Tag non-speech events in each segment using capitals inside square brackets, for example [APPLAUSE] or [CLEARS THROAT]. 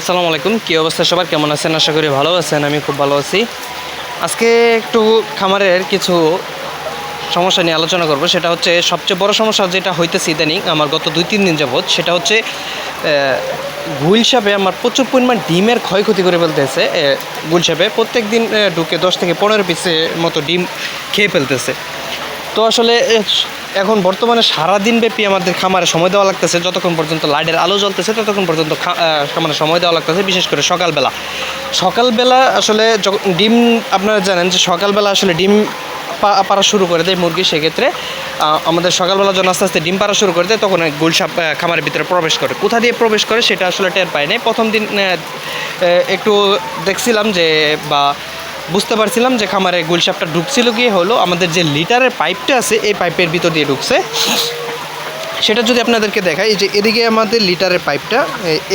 আসসালামু আলাইকুম। কী অবস্থা সবার? কেমন আছেন? আশা করি ভালো আছেন, আমি খুব ভালো আছি। আজকে একটু খামারের কিছু সমস্যা নিয়ে আলোচনা করব। সেটা হচ্ছে সবচেয়ে বড় সমস্যা যেটা হইতেছে ইদানিং, আমার গত দুই, তিন দিন যাবৎ, সেটা হচ্ছে গুইল সাপে আমার প্রচুর পরিমাণ ডিমের ক্ষয়ক্ষতি করে ফেলতেছে। গুল সাপে প্রত্যেক দিন ঢুকে দশ থেকে পনেরো পিসের মতো ডিম খেয়ে ফেলতেছে। তো আসলে এখন বর্তমানে সারাদিন ব্যাপী আমাদের খামারে সময় দেওয়া লাগতেছে। যতক্ষণ পর্যন্ত লাইটের আলো জ্বলতেছে, ততক্ষণ পর্যন্ত খামারে সময় দেওয়া লাগতেছে, বিশেষ করে সকালবেলা। সকালবেলা আসলে ডিম, আপনারা জানেন যে সকালবেলা আসলে ডিম পা- পাড়া শুরু করে দেয় মুরগি, সেক্ষেত্রে আমাদের সকালবেলা যখন আস্তে আস্তে ডিম পাড়া শুরু করে দেয়, তখন গুলসাপ খামারের ভিতরে প্রবেশ করে। কোথা দিয়ে প্রবেশ করে সেটা আসলে টের পায় নাই। প্রথম দিন একটু দেখছিলাম যে বা বুঝতে পারছিলাম যে খামারে গুলসাপটা ঢুকছিল গিয়ে হলো আমাদের যে লিটারের পাইপটা আছে, এই পাইপের ভিতর দিয়ে ঢুকছে। সেটা যদি আপনাদেরকে দেখাই যে এদিকে আমাদের লিটারের পাইপটা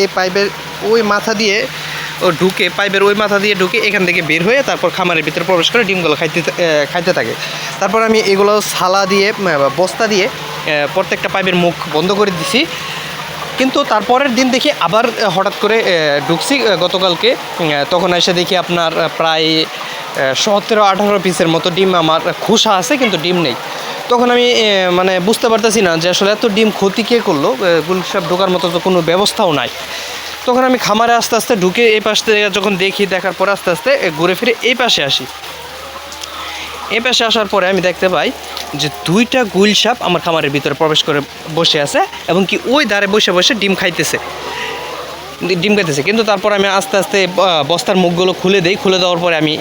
এই পাইপের ওই মাথা দিয়ে ও ঢুকে, পাইপের ওই মাথা দিয়ে ঢুকে এখান থেকে বের হয়ে তারপর খামারের ভিতরে প্রবেশ করে ডিমগুলো খাইতে খাইতে থাকে। তারপর আমি এগুলো সালা দিয়ে বস্তা দিয়ে প্রত্যেকটা পাইপের মুখ বন্ধ করে দিছি। কিন্তু তারপরের দিন দেখি আবার হঠাৎ করে ঢুকছি গতকালকে তখন এসে দেখি আপনার প্রায় সতেরো আঠারো পিসের মতো ডিম আমার খোসা আছে, কিন্তু ডিম নেই। তখন আমি মানে বুঝতে পারতেছি না যে আসলে এত ডিম ক্ষতি কে করল গুলসাপ ঢোকার মতো তো কোনো ব্যবস্থাও নাই। তখন আমি খামারে আস্তে আস্তে ঢুকে এই পাশ থেকে যখন দেখি, দেখার পর আস্তে আস্তে ঘুরে ফিরে এই পাশে আসি। এই পাশে আসার পরে আমি দেখতে পাই যে দুইটা গুইল সাপ আমার খামারের ভিতরে প্রবেশ করে বসে আছে এবং কি ওই ধারে বসে বসে ডিম খাইতেছে। ডিম খাইতেছে। কিন্তু তারপর আমি আস্তে আস্তে বস্তার মুখগুলো খুলে দিই। খুলে দেওয়ার পরে আমি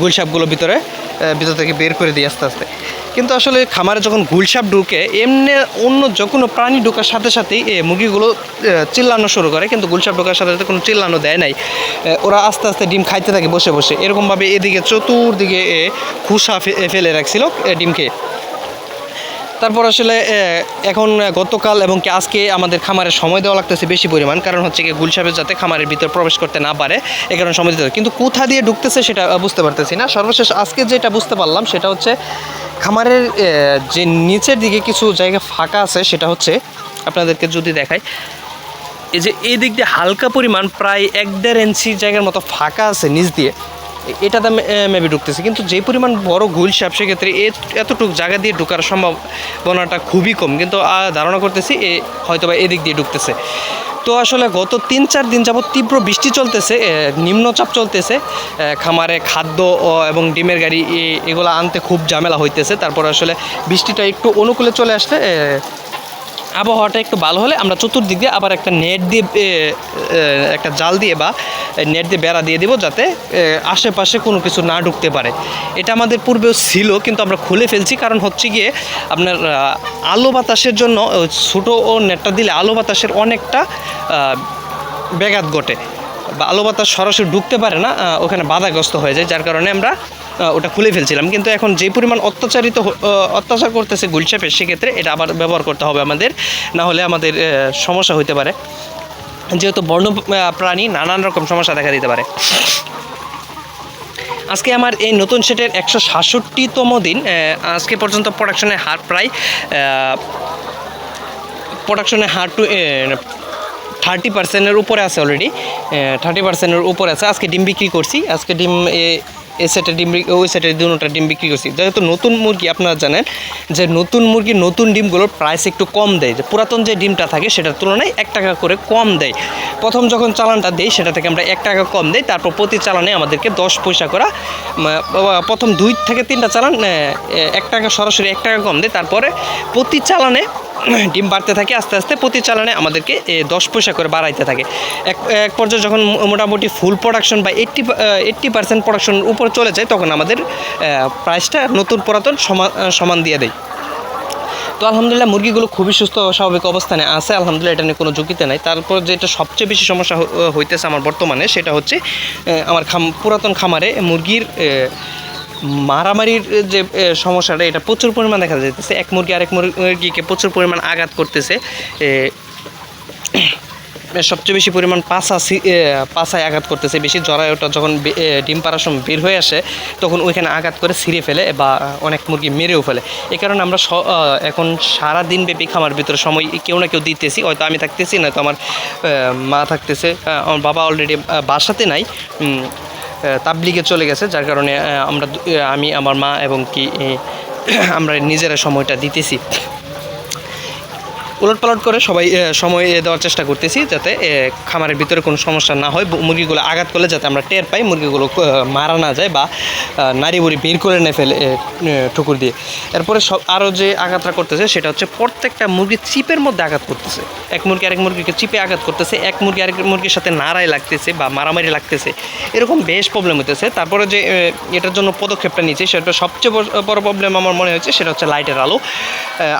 গুল সাপগুলো ভিতরে ভিতর থেকে বের করে দিই আস্তে আস্তে। কিন্তু আসলে খামারে যখন গুলসাপ ঢুকে এমনি অন্য যে কোনো প্রাণী ঢোকার সাথে সাথেই এ, মুরগিগুলো চিল্লানো শুরু করে। কিন্তু গুলসাপ ঢোকার সাথে সাথে কোনো চিল্লানো দেয় নাই। ওরা আস্তে আস্তে ডিম খাইতে থাকে বসে বসে। এরকমভাবে এদিকে চতুর্দিকে এ, ফে- ফেলে রাখছিল এ, ডিম খেয়ে তারপর আসলে এখন গতকাল এবং কি আজকে আমাদের খামারে সময় দেওয়া লাগতেছে বেশি পরিমাণ। কারণ হচ্ছে কি গুলসাপের যাতে খামারের ভিতর প্রবেশ করতে না পারে, এ কারণে সময় দিতে। কিন্তু কোথা দিয়ে ঢুকতেছে সেটা বুঝতে পারতেছি না। সর্বশেষ আজকে যেটা বুঝতে পারলাম সেটা হচ্ছে খামারের যে নিচের দিকে কিছু জায়গা ফাঁকা আছে, সেটা হচ্ছে আপনাদেরকে যদি দেখাই, এই যে এই দিক দিয়ে হালকা পরিমাণ প্রায় এক দেড় ইঞ্চি জায়গার মতো ফাঁকা আছে নিচ দিয়ে। এটাতে মেবি ঢুকতেছে। কিন্তু যে পরিমাণ বড় গুল সাপ সেক্ষেত্রে এতটুকু জায়গা দিয়ে ঢুকার সম্ভাবনাটা খুবই কম। কিন্তু ধারণা করতেছি এ হয়তো বা এদিক দিয়ে ঢুকতেছে। তো আসলে গত তিন চার দিন যাবত তীব্র বৃষ্টি চলতেছে নিম্নচাপ চলতেছে খামারে খাদ্য এবং ডিমের গাড়ি এগুলো আনতে খুব ঝামেলা হইতেছে। তারপর আসলে বৃষ্টিটা একটু অনুকূলে চলে আসলে আবহাওয়াটা একটু ভালো হলে আমরা চতুর্দিক দিয়ে আবার একটা নেট দিয়ে একটা জাল দিয়ে বা নেট দিয়ে বেড়া দিয়ে দিব যাতে আশেপাশে কোনো কিছু না ঢুকতে পারে। এটা আমাদের পূর্বেও ছিল, কিন্তু আমরা খুলে ফেলছি। কারণ হচ্ছে গিয়ে আপনার আলো বাতাসের জন্য ছোটো ও নেটটা দিলে আলো বাতাসের অনেকটা ব্যাঘাত ঘটে। বা আলো বাতাস সরাসরি ঢুকতে পারে না ওখানে বাধাগ্রস্ত হয়ে যায়। যার কারণে আমরা ওটা খুলে ফেলছিলাম। কিন্তু এখন যে পরিমাণ অত্যাচারিত অত্যাচার করতেছে গুলচাপে সেক্ষেত্রে এটা আবার ব্যবহার করতে হবে আমাদের। না হলে আমাদের সমস্যা হতে পারে। যেহেতু বন্য প্রাণী নানান রকম সমস্যা দেখা দিতে পারে। আজকে আমার এই নতুন সেটের একশো সাতষট্টিতম দিন। আজকে পর্যন্ত প্রোডাকশনের হার প্রায় প্রোডাকশনের হার টু থার্টি পার্সেন্টের উপরে আছে অলরেডি থার্টি পার্সেন্টের উপরে আছে। আজকে ডিম বিক্রি করছি। আজকে ডিম এ- সেটের ডিম ওই সেটের দুটা ডিম বিক্রি করছি। যেহেতু নতুন মুরগি আপনারা জানেন যে নতুন মুরগি নতুন ডিমগুলোর প্রাইস একটু কম দেয়। যে পুরাতন যে ডিমটা থাকে সেটার তুলনায় এক টাকা করে কম দেয়। প্রথম যখন চালানটা দেই সেটা থেকে আমরা এক টাকা কম দেই। তারপর প্রতি চালানে আমাদেরকে দশ পয়সা করা প্রথম দুই থেকে তিনটা চালান এক টাকা সরাসরি এক টাকা কম দেয়। তারপরে প্রতি চালানে ডিম বাড়তে থাকে, আস্তে আস্তে প্রতি চালানে আমাদেরকে দশ পয়সা করে বাড়াইতে থাকে। এক এক পর্যায়ে যখন মোটামুটি ফুল প্রোডাকশন বা এইট্টি এইট্টি পার্সেন্ট প্রোডাকশনের উপর চলে যায়, তখন আমাদের প্রাইসটা নতুন পুরাতন সমান সমান দিয়ে দেয়। তো আলহামদুলিল্লাহ মুরগিগুলো খুবই সুস্থ স্বাভাবিক অবস্থানে আছে, আলহামদুলিল্লাহ এটা নিয়ে কোনো ঝুঁকিতে নাই। তারপর যেটা সবচেয়ে বেশি সমস্যা হইতেছে আমার বর্তমানে, সেটা হচ্ছে আমার খাম, পুরাতন খামারে মুরগির মারামারির যে সমস্যাটা এটা প্রচুর পরিমাণ দেখা যাইতেছে। এক মুরগি আরেক মুরগিকে প্রচুর পরিমাণ আঘাত করতেছে। এ, সবচেয়ে বেশি পরিমাণ সি- এ, আঘাত করতেছে। বেশি জরায়ুটা যখন ডিম পাড়ার সময় বের হয়ে আসে তখন ওইখানে আঘাত করে ছিঁড়ে ফেলে বা অনেক মুরগি মেরেও ফেলে। এই কারণে আমরা এখন সারা দিন ব্যাপী খামার ভিতরে সময় কেউ না কেউ দিতেছি। হয়তো আমি থাকতেছি নয়তো আমার মা থাকতেছে। আমার বাবা অলরেডি বাসাতে নাই। তাবলিগে চলে গেছে, যার কারণে আমরা আমি, আমার মা এবং কি আমরা নিজেরা সময়টা দিতেছি। উলট পালট করে সবাই সময় দেওয়ার চেষ্টা করতেছি যাতে খামারের ভিতরে কোনো সমস্যা না হয়। মুরগিগুলো আঘাত করলে যাতে আমরা টের পাই, মুরগিগুলো মারা না যায় বা নাড়ি বুড়ি বের করে না ফেলে ঠুকুর দিয়ে। এরপরে সব, আরও যে আঘাতটা করতেছে সেটা হচ্ছে প্রত্যেকটা মুরগি চিপের মধ্যে আঘাত করতেছে। এক মুরগি আরেক মুরগিকে চিপে আঘাত করতেছে, এক মুরগি আরেক মুরগির সাথে নাড়াই লাগতেছে বা মারামারি লাগতেছে, এরকম বেশ প্রবলেম হতেছে তারপরে যে এটার জন্য পদক্ষেপটা নিয়েছি, সেটা সবচেয়ে বড়- প্রবলেম আমার মনে হচ্ছে সেটা হচ্ছে লাইটের আলো।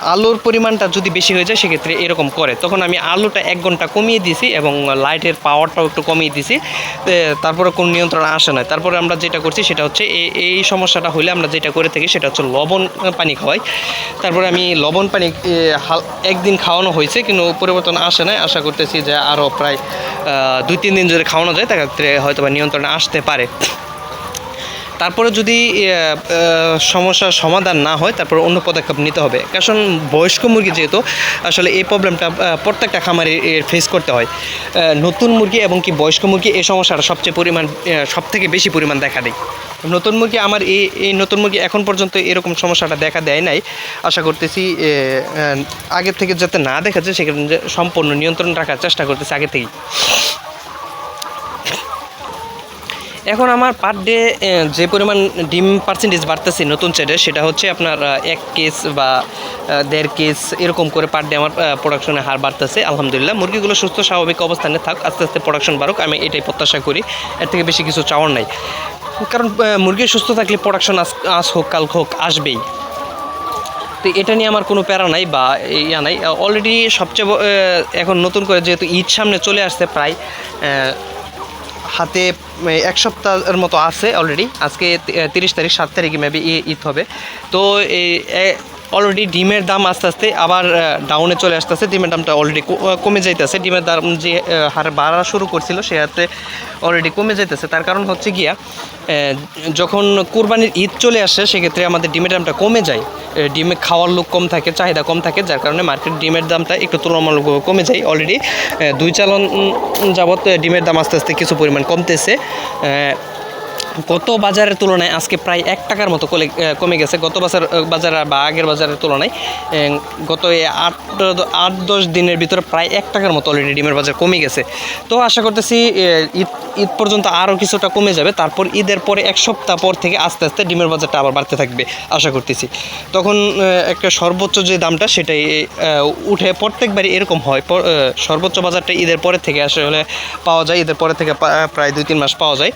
আলোর পরিমাণটা যদি বেশি হয়ে যায় সেক্ষেত্রে এরকম করে। তখন আমি আলোটা এক ঘণ্টা কমিয়ে দিয়েছি এবং লাইটের পাওয়ারটাও একটু কমিয়ে দিয়েছি এ, তারপরে কোনো নিয়ন্ত্রণ আসে না তারপরে আমরা যেটা করছি সেটা হচ্ছে এই সমস্যাটা হলে আমরা যেটা করে থাকি সেটা হচ্ছে লবণ পানি খাওয়াই। তারপরে আমি লবণ পানি একদিন খাওয়ানো হয়েছে কিন্তু পরিবর্তন আসে না আশা করতেছি যে আরও প্রায় দুই তিন দিন যদি খাওয়ানো যায় তাক্ষেত্রে হয়তো বা নিয়ন্ত্রণে আসতে পারে। তারপরে যদি সমস্যার সমাধান না হয়, তারপর অন্য পদক্ষেপ নিতে হবে। কারণ বয়স্ক মুরগি যেহেতু, আসলে এই প্রবলেমটা প্রত্যেকটা খামারে ফেস করতে হয়। নতুন মুরগি এবং কি বয়স্ক মুরগি, এই সমস্যাটা সবচেয়ে পরিমাণ সব থেকে বেশি পরিমাণ দেখা দেয়। নতুন মুরগি আমার এই এই নতুন মুরগি এখন পর্যন্ত এরকম সমস্যাটা দেখা দেয় নাই। আশা করতেছি আগের থেকে যাতে না দেখা যায় সেখানে সম্পূর্ণ নিয়ন্ত্রণ রাখার চেষ্টা করতেছি আগে থেকেই। এখন আমার পার ডে যে পরিমাণ ডিম পার্সেন্টেজ বাড়তেছে নতুন সেটে সেটা হচ্ছে আপনার এক কেস বা দেড় কেস এরকম করে পার ডে আমার প্রোডাকশনের হার বাড়তেছে। আলহামদুলিল্লাহ, মুরগিগুলো সুস্থ, স্বাভাবিক অবস্থানে থাক, আস্তে আস্তে প্রোডাকশন বাড়ুক, আমি এটাই প্রত্যাশা করি। এর থেকে বেশি কিছু চাওয়ার নাই। কারণ মুরগি সুস্থ থাকলে প্রোডাকশন আস আজ হোক, কাল হোক, আসবেই। তো এটা নিয়ে আমার কোনো প্যারা নাই বা ইয়া নাই। অলরেডি সবচেয়ে এখন নতুন করে যেহেতু ঈদ সামনে চলে আসছে প্রায় হাতে এক সপ্তাহের মতো আছে অলরেডি আজকে তিরিশ তারিখ, সাত তারিখে মেবি ঈদ হবে। তো এই অলরেডি ডিমের দাম আস্তে আস্তে আবার ডাউনে চলে আসতেছে। ডিমের দামটা অলরেডি কমে যাইতেছে। ডিমের দাম যে হারে বাড়া শুরু করছিল, সে হাতে অলরেডি কমে যাইতেছে। তার কারণ হচ্ছে গিয়া যখন কুরবানির ঈদ চলে আসে, সেক্ষেত্রে আমাদের ডিমের দামটা কমে যায়। ডিমে খাওয়ার লোক কম থাকে, চাহিদা কম থাকে, যার কারণে মার্কেট ডিমের দামটা একটু তুলনামূলক কমে যায়। অলরেডি দুই চালন যাবত ডিমের দাম আস্তে আস্তে কিছু পরিমাণ কমতেছে। গত বাজারের তুলনায় আজকে প্রায় এক টাকার মতো কমে গেছে। গত বাজার বাজার বা আগের বাজারের তুলনায় গত আট আট, দশ দিনের ভিতরে প্রায় এক টাকার মতো অলরেডি ডিমের বাজার কমে গেছে। তো আশা করতেছি ঈদ ঈদ পর্যন্ত আরও কিছুটা কমে যাবে। তারপর ঈদের পরে এক সপ্তাহ পর থেকে আস্তে আস্তে ডিমের বাজারটা আবার বাড়তে থাকবে, আশা করতেছি। তখন একটা সর্বোচ্চ যে দামটা সেটাই উঠে প্রত্যেকবারই এরকম হয়। সর্বোচ্চ বাজারটা ঈদের পরে থেকে আসলে পাওয়া যায়। ঈদের পরে থেকে প্রায় দুই, তিন মাস পাওয়া যায়।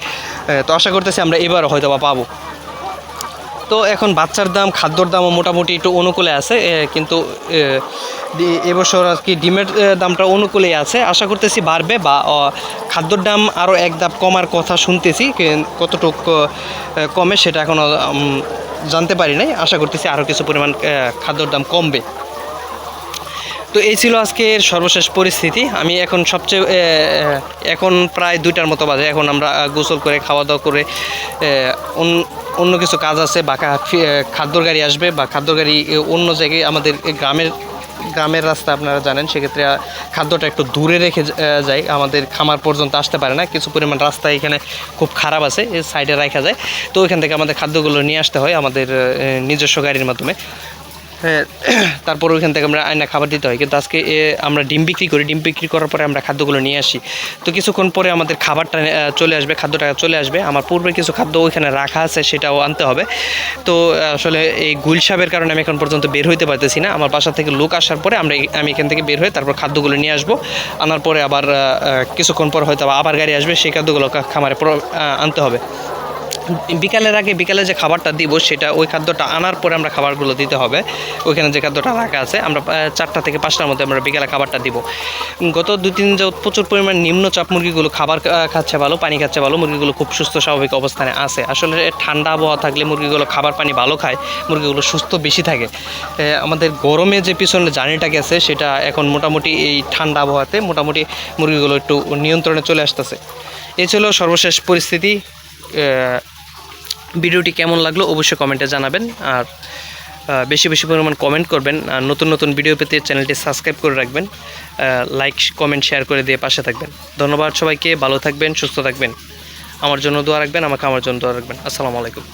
তো আশা করতেছি আমরা এবারও হয়তো বা পাবো। তো এখন বাচ্চার দাম, খাদ্যর দামও মোটামুটি একটু অনুকূলে আছে কিন্তু এবছর আর কি ডিমের দামটা অনুকূলেই আছে। আশা করতেছি বাড়বে বা খাদ্যর দাম আরও এক ধাপ কমার কথা শুনতেছি কতটুক কমে সেটা এখনও জানতে পারি নাই। আশা করতেছি আরও কিছু পরিমাণ খাদ্যর দাম কমবে। তো এই ছিল আজকের সর্বশেষ পরিস্থিতি। আমি এখন সবচেয়ে এখন প্রায় দুইটার মতো বাজে। এখন আমরা গোসল করে খাওয়া দাওয়া করে অন্য কিছু কাজ আছে বা খাদ্যর গাড়ি আসবে বা খাদ্য গাড়ি অন্য জায়গায় আমাদের গ্রামের গ্রামের রাস্তা আপনারা জানেন, সেক্ষেত্রে খাদ্যটা একটু দূরে রেখে যায় আমাদের খামার পর্যন্ত আসতে পারে না। কিছু পরিমাণ রাস্তা এখানে খুব খারাপ আছে সাইডে রাখা যায়। তো ওইখান থেকে আমাদের খাদ্যগুলো নিয়ে আসতে হয় আমাদের নিজস্ব গাড়ির মাধ্যমে। [CLEARS THROAT] তারপর ওইখান থেকে আমরা আয়না খাবার দিতে হয়। কিন্তু আজকে আমরা ডিম বিক্রি করি, ডিম বিক্রি করার পরে আমরা খাদ্যগুলো নিয়ে আসি। তো কিছুক্ষণ পরে আমাদের খাবারটা চলে আসবে, খাদ্যটা চলে আসবে। আমার পূর্বে কিছু খাদ্য ওইখানে রাখা আছে, সেটাও আনতে হবে। তো আসলে এই গুলসাবের কারণে আমি এখন পর্যন্ত বের হইতে পারতেছি না। আমার বাসা থেকে লোক আসার পরে আমরা আমি এখান থেকে বের হয়ে তারপর খাদ্যগুলো নিয়ে আসব। আনার পরে আবার কিছুক্ষণ পর হয়তো আবার গাড়ি আসবে, সেই খাদ্যগুলো খামারে আনতে হবে। বিকালের আগে বিকালে যে খাবারটা দিব সেটা ওই খাদ্যটা আনার পরে আমরা খাবারগুলো দিতে হবে। ওইখানে যে খাদ্যটা রাখা আছে, আমরা চারটা থেকে পাঁচটার মধ্যে আমরা বিকালে খাবারটা দিব। গত দু তিন যাবত প্রচুর পরিমাণ নিম্নচাপ মুরগিগুলো খাবার খাচ্ছে ভালো, পানি খাচ্ছে ভালো, মুরগিগুলো খুব সুস্থ, স্বাভাবিক অবস্থানে আছে। আসলে ঠান্ডা আবহাওয়া থাকলে মুরগিগুলো খাবার পানি ভালো খায়, মুরগিগুলো সুস্থ বেশি থাকে। আমাদের গরমে যে পিছনে জার্নিটা গেছে, সেটা এখন মোটামুটি এই ঠান্ডা আবহাওয়াতে মোটামুটি মুরগিগুলো একটু নিয়ন্ত্রণে চলে আসতেছে। এই ছিল সর্বশেষ পরিস্থিতি। ভিডিওটি কেমন লাগল অবশ্যই কমেন্টে জানাবেন। আর বেশি বেশি পরিমাণ কমেন্ট করবেন। আর নতুন নতুন ভিডিও পেতে চ্যানেলটি সাবস্ক্রাইব করে রাখবেন। লাইক কমেন্ট শেয়ার করে দিয়ে পাশে থাকবেন। ধন্যবাদ সবাইকে। ভালো থাকবেন, সুস্থ থাকবেন। আমার জন্য দোয়া রাখবেন, আমাকে আমার জন্য দোয়া রাখবেন। আসসালামু আলাইকুম।